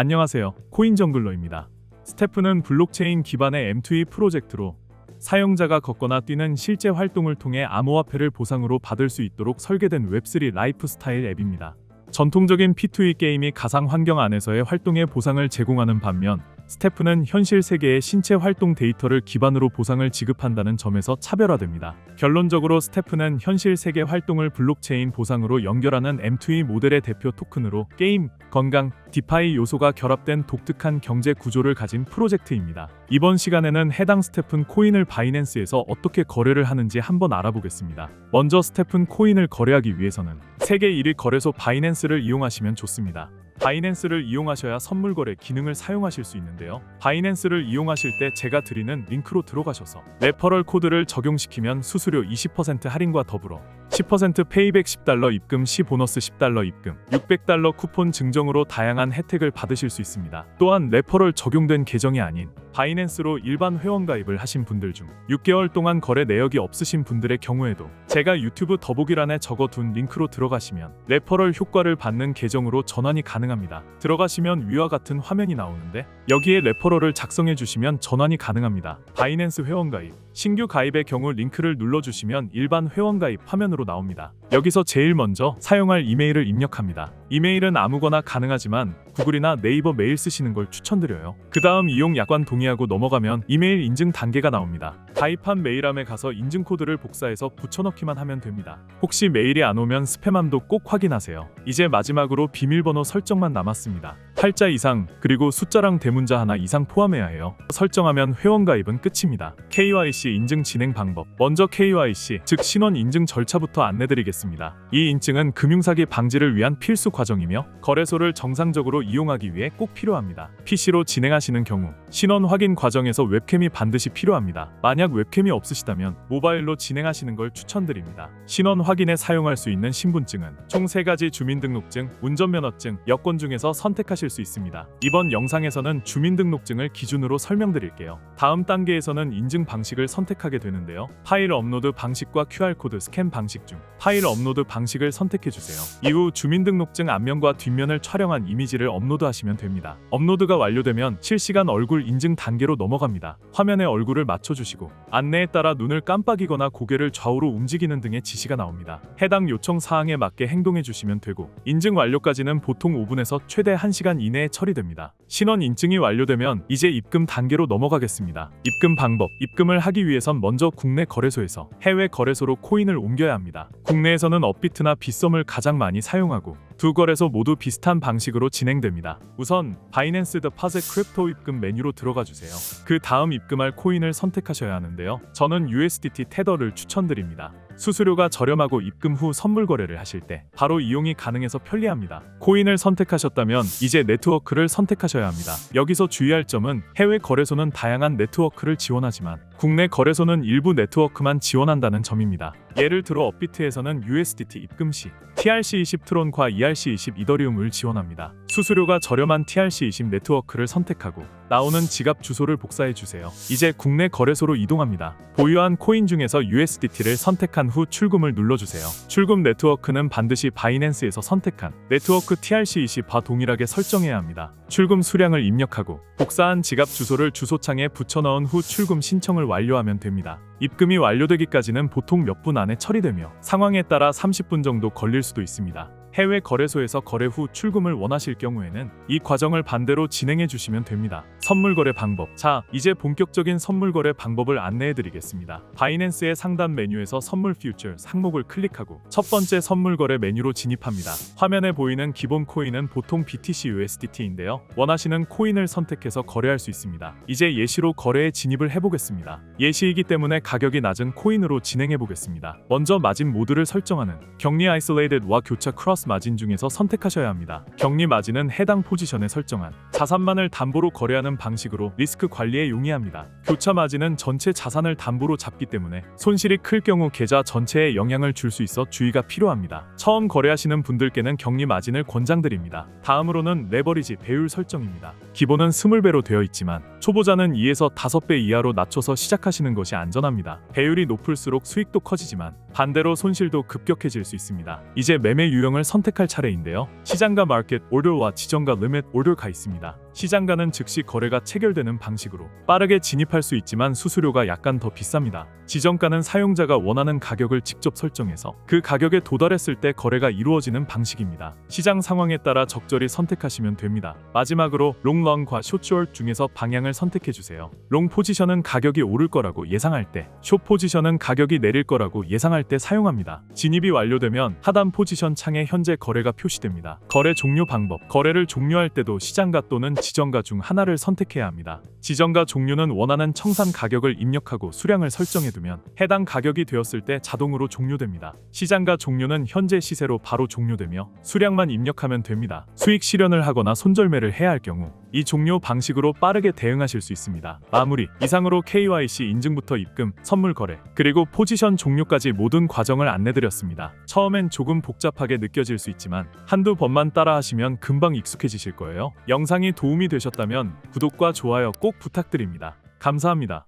안녕하세요. 코인 정글러입니다. 스태프는 블록체인 기반의 M2E 프로젝트로 사용자가 걷거나 뛰는 실제 활동을 통해 암호화폐를 보상으로 받을 수 있도록 설계된 웹3 라이프스타일 앱입니다. 전통적인 P2E 게임이 가상 환경 안에서의 활동에 보상을 제공하는 반면 스태프는 현실 세계의 신체 활동 데이터를 기반으로 보상을 지급한다는 점에서 차별화됩니다. 결론적으로 스태프는 현실 세계 활동을 블록체인 보상으로 연결하는 M2E 모델의 대표 토큰으로 게임, 건강, 디파이 요소가 결합된 독특한 경제 구조를 가진 프로젝트입니다. 이번 시간에는 해당 스태픈 코인을 바이낸스에서 어떻게 거래를 하는지 한번 알아보겠습니다. 먼저 스태픈 코인을 거래하기 위해서는 세계 1위 거래소 바이낸스를 이용하시면 좋습니다. 바이낸스를 이용하셔야 선물 거래 기능을 사용하실 수 있는데요. 바이낸스를 이용하실 때 제가 드리는 링크로 들어가셔서 레퍼럴 코드를 적용시키면 수수료 20% 할인과 더불어 10% 페이백 10달러 입금 시 보너스 10달러 입금, 600달러 쿠폰 증정으로 다양한 혜택을 받으실 수 있습니다. 또한 레퍼럴 적용된 계정이 아닌 바이낸스로 일반 회원 가입을 하신 분들 중 6개월 동안 거래 내역이 없으신 분들의 경우에도 제가 유튜브 더보기란에 적어둔 링크로 들어가시면 레퍼럴 효과를 받는 계정으로 전환이 가능합니다. 들어가시면 위와 같은 화면이 나오는데 여기에 레퍼럴을 작성해 주시면 전환이 가능합니다. 바이낸스 회원 가입 신규 가입의 경우 링크를 눌러주시면 일반 회원 가입 화면으로 나옵니다. 여기서 제일 먼저 사용할 이메일을 입력합니다. 이메일은 아무거나 가능하지만 구글이나 네이버 메일 쓰시는 걸 추천드려요. 그 다음 이용 약관 동의 하고 넘어가면 이메일 인증 단계가 나옵니다. 가입한 메일함에 가서 인증 코드를 복사해서 붙여넣기만 하면 됩니다. 혹시 메일이 안 오면 스팸함도 꼭 확인하세요. 이제 마지막으로 비밀번호 설정만 남았습니다. 8자 이상 그리고 숫자랑 대문자 하나 이상 포함해야 해요. 설정하면 회원 가입은 끝입니다. KYC 인증 진행 방법. 먼저 KYC 즉 신원 인증 절차부터 안내드리겠습니다. 이 인증은 금융사기 방지를 위한 필수 과정이며 거래소를 정상적으로 이용하기 위해 꼭 필요합니다. PC로 진행하시는 경우 신원 확인 과정에서 웹캠이 반드시 필요합니다. 만약 웹캠이 없으시다면 모바일로 진행하시는 걸 추천드립니다. 신원 확인에 사용할 수 있는 신분증은 총 3가지 주민등록증, 운전면허증, 여권 중에서 선택하실 수 있습니다. 이번 영상에서는 주민등록증을 기준으로 설명드릴게요. 다음 단계에서는 인증 방식을 선택하게 되는데요. 파일 업로드 방식과 QR코드 스캔 방식 중 파일 업로드 방식을 선택해 주세요. 이후 주민등록증 앞면과 뒷면을 촬영한 이미지를 업로드하시면 됩니다. 업로드가 완료되면 실시간 얼굴 인증 단계로 넘어갑니다. 화면에 얼굴을 맞춰주시고 안내에 따라 눈을 깜빡이거나 고개를 좌우로 움직이는 등의 지시가 나옵니다. 해당 요청 사항에 맞게 행동해 주시면 되고 인증 완료까지는 보통 5분에서 최대 1시간 이내에 처리됩니다. 신원 인증이 완료되면 이제 입금 단계로 넘어가겠습니다. 입금 방법. 입금을 하기 위해선 먼저 국내 거래소에서 해외 거래소로 코인을 옮겨야 합니다. 국내에서는 업비트나 빗썸을 가장 많이 사용하고 두 거래소 모두 비슷한 방식으로 진행됩니다. 우선 바이낸스 더 파제 크립토 입금 메뉴로 들어가 주세요. 그 다음 입금할 코인을 선택하셔야 하는데요. 저는 USDT 테더를 추천드립니다. 수수료가 저렴하고 입금 후 선물 거래를 하실 때 바로 이용이 가능해서 편리합니다. 코인을 선택하셨다면 이제 네트워크를 선택하셔야 합니다. 여기서 주의할 점은 해외 거래소는 다양한 네트워크를 지원하지만 국내 거래소는 일부 네트워크만 지원한다는 점입니다. 예를 들어 업비트에서는 USDT 입금 시 TRC20 트론과 ERC20 이더리움을 지원합니다. 수수료가 저렴한 TRC20 네트워크를 선택하고 나오는 지갑 주소를 복사해 주세요. 이제 국내 거래소로 이동합니다. 보유한 코인 중에서 USDT를 선택한 후 출금을 눌러주세요. 출금 네트워크는 반드시 바이낸스에서 선택한 네트워크 TRC20과 동일하게 설정해야 합니다. 출금 수량을 입력하고 복사한 지갑 주소를 주소창에 붙여넣은 후 출금 신청을 완료하면 됩니다. 입금이 완료되기까지는 보통 몇 분 안에 처리되며 상황에 따라 30분 정도 걸릴 수도 있습니다. 해외 거래소에서 거래 후 출금을 원하실 경우에는 이 과정을 반대로 진행해 주시면 됩니다. 선물 거래 방법. 자, 이제 본격적인 선물 거래 방법을 안내해 드리겠습니다. 바이낸스의 상단 메뉴에서 선물 퓨처 항목을 클릭하고 첫 번째 선물 거래 메뉴로 진입합니다. 화면에 보이는 기본 코인은 보통 BTC USDT인데요. 원하시는 코인을 선택해서 거래할 수 있습니다. 이제 예시로 거래에 진입을 해 보겠습니다. 예시이기 때문에 가격이 낮은 코인으로 진행해 보겠습니다. 먼저 마진 모드를 설정하는 격리 아이솔레이드와 교차 크로스 마진 중에서 선택하셔야 합니다. 격리 마진은 해당 포지션에 설정한 자산만을 담보로 거래하는 방식으로 리스크 관리에 용이합니다. 교차 마진은 전체 자산을 담보로 잡기 때문에 손실이 클 경우 계좌 전체에 영향을 줄 수 있어 주의가 필요합니다. 처음 거래하시는 분들께는 격리 마진을 권장드립니다. 다음으로는 레버리지 배율 설정입니다. 기본은 20배로 되어 있지만 초보자는 2에서 5배 이하로 낮춰서 시작하시는 것이 안전합니다. 배율이 높을수록 수익도 커지지만 반대로 손실도 급격해질 수 있습니다. 이제 매매 유형을 선택할 차례인데요. 시장가 마켓 오더와 지정가 리밋 오더가 있습니다. 시장가는 즉시 거래가 체결되는 방식으로 빠르게 진입할 수 있지만 수수료가 약간 더 비쌉니다. 지정가는 사용자가 원하는 가격을 직접 설정해서 그 가격에 도달했을 때 거래가 이루어지는 방식입니다. 시장 상황에 따라 적절히 선택하시면 됩니다. 마지막으로 롱런과 숏short 중에서 방향을 선택해 주세요. 롱 포지션은 가격이 오를 거라고 예상할 때, 숏 포지션은 가격이 내릴 거라고 예상할 때 사용합니다. 진입이 완료되면 하단 포지션 창에 현재 거래가 표시됩니다. 거래 종료 방법. 거래를 종료할 때도 시장가 또는 지정가 중 하나를 선택해야 합니다. 지정가 종료는 원하는 청산 가격을 입력하고 수량을 설정해 두면 해당 가격이 되었을 때 자동으로 종료됩니다. 시장가 종료는 현재 시세로 바로 종료되며 수량만 입력하면 됩니다. 수익 실현을 하거나 손절매를 해야 할 경우 이 종료 방식으로 빠르게 대응하실 수 있습니다. 마무리 이상으로 KYC 인증부터 입금, 선물 거래, 그리고 포지션 종료까지 모든 과정을 안내드렸습니다. 처음엔 조금 복잡하게 느껴질 수 있지만 한두 번만 따라 하시면 금방 익숙해지실 거예요. 영상이 도움이 되셨다면 구독과 좋아요 꼭 부탁드립니다. 감사합니다.